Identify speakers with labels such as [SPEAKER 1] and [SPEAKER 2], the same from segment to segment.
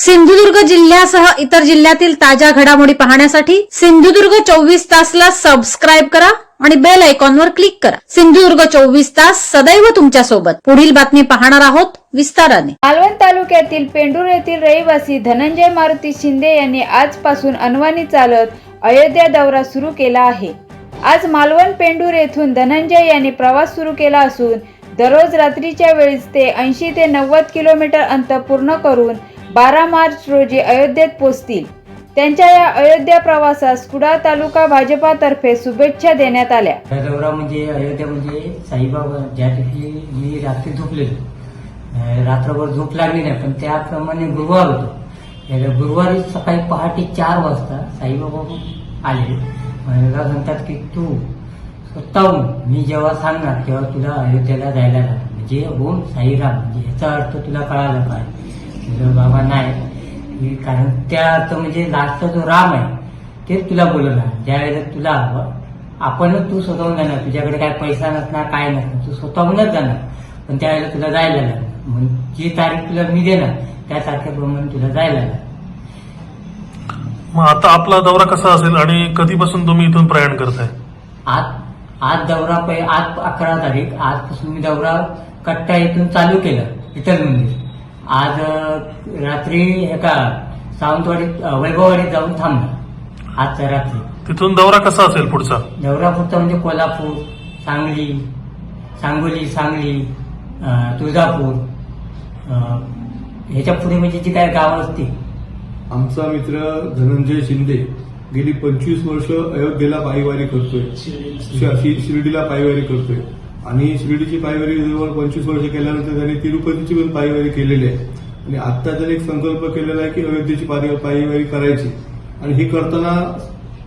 [SPEAKER 1] सिंधुदुर्ग जिल्ह्यासह इतर जिल्ह्यातील ताज्या घडामोडी पाहण्यासाठी सिंधुदुर्ग चोवीस तासला सबस्क्राईब करा आणि बेल आयकॉनवर क्लिक करा. सिंधुदुर्ग चोवीस तास सदैव तुमच्यासोबत पुढील बातमी पाहणार आहोत विस्ताराने.
[SPEAKER 2] मालवण तालुक्यातील पेंडूर येथील रहिवासी धनंजय मारुती शिंदे यांनी आजपासून अनवाणी चालत अयोध्या दौरा सुरू केला आहे. आज मालवण पेंडूर येथून धनंजय यांनी प्रवास सुरू केला असून दररोज रात्रीच्या वेळीच ते ऐंशी ते नव्वद किलोमीटर अंतर पूर्ण करून बारा मार्च रोजी अयोध्येत पोहोचतील त्यांच्या या अयोध्या प्रवासास कुडाळ तालुका भाजपातर्फे शुभेच्छा देण्यात आल्या.
[SPEAKER 3] दौरा म्हणजे अयोध्या म्हणजे साईबाबा ज्या ठिकाणी मी रात्री झोपलेलो रात्रभर झोप लागली नाही पण त्याप्रमाणे गुरुवार होतो. या गुरुवारी सकाळी पहाटे चार वाजता साईबाबा आले. मला म्हणतात की तू स्वतःहून मी जेव्हा सांगणार तेव्हा तुला अयोध्येला जायला लागणार म्हणजे ओम साईराम म्हणजे ह्याचा अर्थ तुला कळाला पाहिजे. म्हणलं, बाबा नाही कारण त्या अर्थ म्हणजे लास्टचा जो राम आहे तेच तुला बोलणार ज्या वेळेला तुला आपणच तू स्वतःहून जाणार. तुझ्याकडे काय पैसा नसणार काय नसणार. तू स्वतःहूनच जाणार. पण त्यावेळेला तुला जायला लागणार मग जी तारीख तुला मी देणार त्या तारखेप्रमाणे तुला जायला लागणार
[SPEAKER 4] मग आता आपला दौरा कसा असेल आणि कधीपासून तुम्ही इथून प्रयाण करताय?
[SPEAKER 3] आज आज दौरा पै आज अकरा तारीख. आजपासून मी दौरा कट्टा इथून चालू केलं विठ्ठल मंदिर आज रात्री एका सावंतवाडीत वैभववाडीत जाऊन थांबणार आजच्या रात्री.
[SPEAKER 4] तिथून दौरा कसा असेल पुढचा?
[SPEAKER 3] दौरा पुढचा म्हणजे कोल्हापूर सांगली सांगोली सांगली अं, तुळजापूर अं, ह्याच्या पुढे म्हणजे जी काय गावं असतील.
[SPEAKER 5] आमचा मित्र धनंजय शिंदे गेली पंचवीस वर्ष अयोध्येला पायवारी करतोय. शि- शिर्डीला पायवारी करतोय. आणि शिर्डीची पायवारी जवळ पंचवीस वर्ष केल्यानंतर त्यांनी तिरुपतीची पण पायवारी केलेली आहे. आणि आता त्यांनी एक संकल्प केलेला आहे की अयोध्येची पायवारी करायची. आणि हे करताना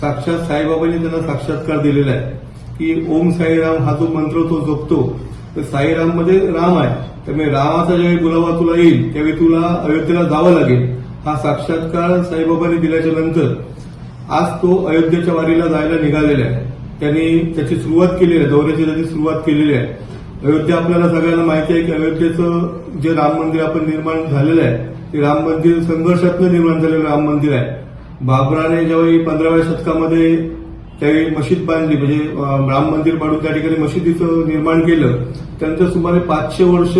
[SPEAKER 5] साक्षात साईबाबांनी त्यांना साक्षात्कार दिलेला आहे. की ओम साईराम हा जो मंत्र तो जपतो तर साईराममध्ये राम आहे. त्यामुळे रामाचा ज्यावेळी गुलाबा तुला येईल त्यावेळी तुला अयोध्येला जावं लागेल. हा साक्षात्कार साईबाबांनी दिल्याच्या नंतर आज तो अयोध्येच्या वारीला जायला निघालेला आहे. त्यांनी त्याची सुरुवात केलेली आहे दौऱ्याची त्याची सुरुवात केलेली आहे. अयोध्या आपल्याला सगळ्यांना माहिती आहे की अयोध्येचं जे राम मंदिर आपण निर्माण झालेलं आहे ते राम मंदिर संघर्षातनं निर्माण झालेलं राम मंदिर आहे. बाबराने ज्यावेळी पंधराव्या शतकामध्ये त्यावेळी मशीद बांधली म्हणजे राम मंदिर बांधून त्या ठिकाणी मशिदीचं निर्माण केलं. त्यानंतर सुमारे पाचशे वर्ष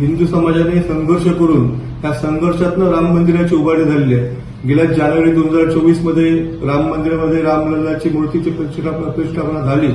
[SPEAKER 5] हिंदू समाजाने संघर्ष करून त्या संघर्षातनं राम मंदिराची उभारणी झालेली आहे. गेल्या जानेवारी दोन हजार चोवीसमध्ये राम मंदिरामध्ये रामलल्लाची मूर्तीची प्रतिष्ठापना प्रतिष्ठापना झाली.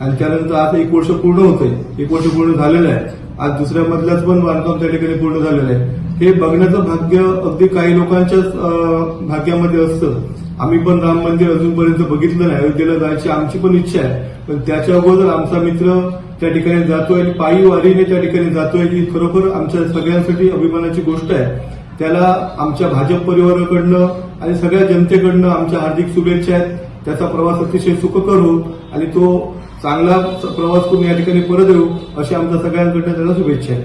[SPEAKER 5] आणि त्यानंतर आता एक वर्ष पूर्ण होते एक वर्ष पूर्ण झालेलं आहे. आज दुसऱ्या मधल्याच पण बांधकाम त्या ठिकाणी पूर्ण झालेलं आहे. हे बघण्याचं भाग्य अगदी काही लोकांच्याच भाग्यामध्ये असतं. आम्ही पण राम मंदिर अजूनपर्यंत बघितलं नाही. अयोध्येला जायची आमची पण इच्छा आहे. पण त्याच्या अगोदर आमचा मित्र त्या ठिकाणी जातोय. आणि पायी वारीने त्या ठिकाणी जातोय. ही खरोखर आमच्या सगळ्यांसाठी अभिमानाची गोष्ट आहे. त्याला आमच्या भाजप परिवाराकडनं आणि सगळ्या जनतेकडनं आमच्या हार्दिक शुभेच्छा आहेत. त्याचा प्रवास अतिशय सुखकर हो आणि तो चांगला प्रवास करून या ठिकाणी परत येऊ अशी आमच्या सगळ्यांकडनं त्याला शुभेच्छा आहेत.